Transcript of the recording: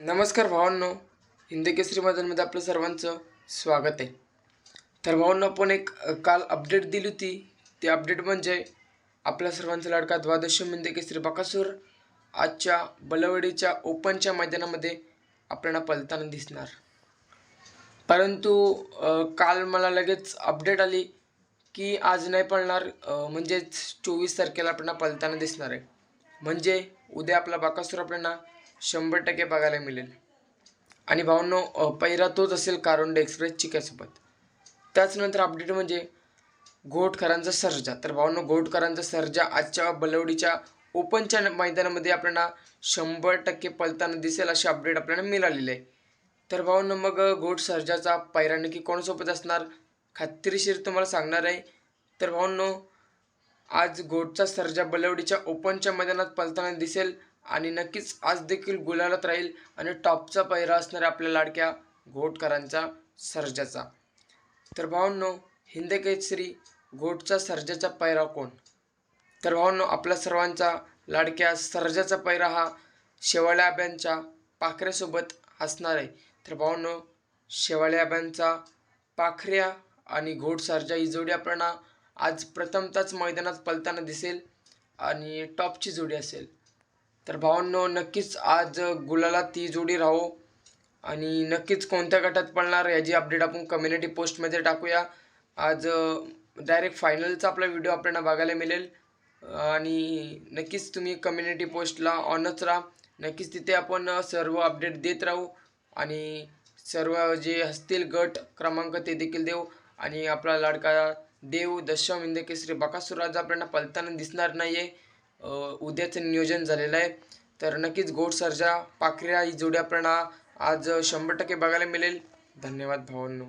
नमस्कार भावांनो. हिंदी केसरी मैदानमध्ये आपलं सर्वांचं स्वागत आहे. तर भावांनो आपण एक काल अपडेट दिली होती. ती अपडेट म्हणजे आपल्या सर्वांचा लाडका द्वादश हिंदी केसरी बकासूर आजच्या बलवडीच्या ओपनच्या मैदानामध्ये आपल्याला पलताना दिसणार. परंतु काल मला लगेच अपडेट आली की आज नाही पळणार म्हणजेच चोवीस तारखेला आपल्याला पलताना दिसणार आहे. म्हणजे उद्या आपला बाकासूर आपल्याला शंभर टक्के बघायला मिळेल. आणि भावनो पहिरा पहिला तोच असेल कारोंडे एक्सप्रेस चिक्यासोबत. त्याचनंतर अपडेट म्हणजे घोटकरांचा सर्जा. तर भावनो घोटकरांचा सर्जा आजच्या बलवडीच्या ओपनच्या मैदानामध्ये आपल्याला शंभर टक्के पलताना दिसेल अशी अपडेट आपल्याला मिळालेली आहे. तर भावनो मग घोट सर्जाचा पैरा नक्की कोणासोबत असणार? खात्रीशीर तुम्हाला सांगणार आहे. तर भावनो आज घोटचा सर्जा बलवडीच्या ओपनच्या मैदानात पलताना दिसेल आणि नक्कीच आज देखील गुलालात राहील आणि टॉपचा पहिरा असणार आहे आपल्या लाडक्या घोटकरांचा सर्जाचा. तर भावांनो हिंद केसरी घोटचा सर्जाचा पैरा कोण? तर भावांनो आपल्या सर्वांचा लाडक्या सर्जाचा पैरा हा शेवाळ्या आब्यांच्या पाखऱ्यासोबत असणार आहे. तर भावांनो शेवाळ्या आब्यांचा पाखऱ्या आणि घोट सर्जा ही जोडी आपल्याला आज प्रथमताच मैदानात पलताना दिसेल आणि टॉपची जोडी असेल. तर भावांनो नक्कीच आज गुलाला ती जोडी राहो. आणि नक्कीच कोणत्या गटात पडणार याची अपडेट आपण कम्युनिटी पोस्टमध्ये टाकूया. आज डायरेक्ट फायनलचा आपला व्हिडिओ आपल्याला बघायला मिळेल. आणि नक्कीच तुम्ही कम्युनिटी पोस्टला ऑनच राहा. नक्कीच तिथे आपण सर्व अपडेट देत राहू. आणि सर्व जे असतील गट क्रमांक ते देखील देऊ. आणि आपला लाडका देव दशम इंदकेसरी बकासुराज आपल्याला पलताना दिसणार नाही आहे उद्याचं नियोजन झालेलं आहे. तर नक्कीच गोड सर्जा पाखऱ्या ही आज शंभर टक्के बघायला मिळेल. धन्यवाद भावांनो.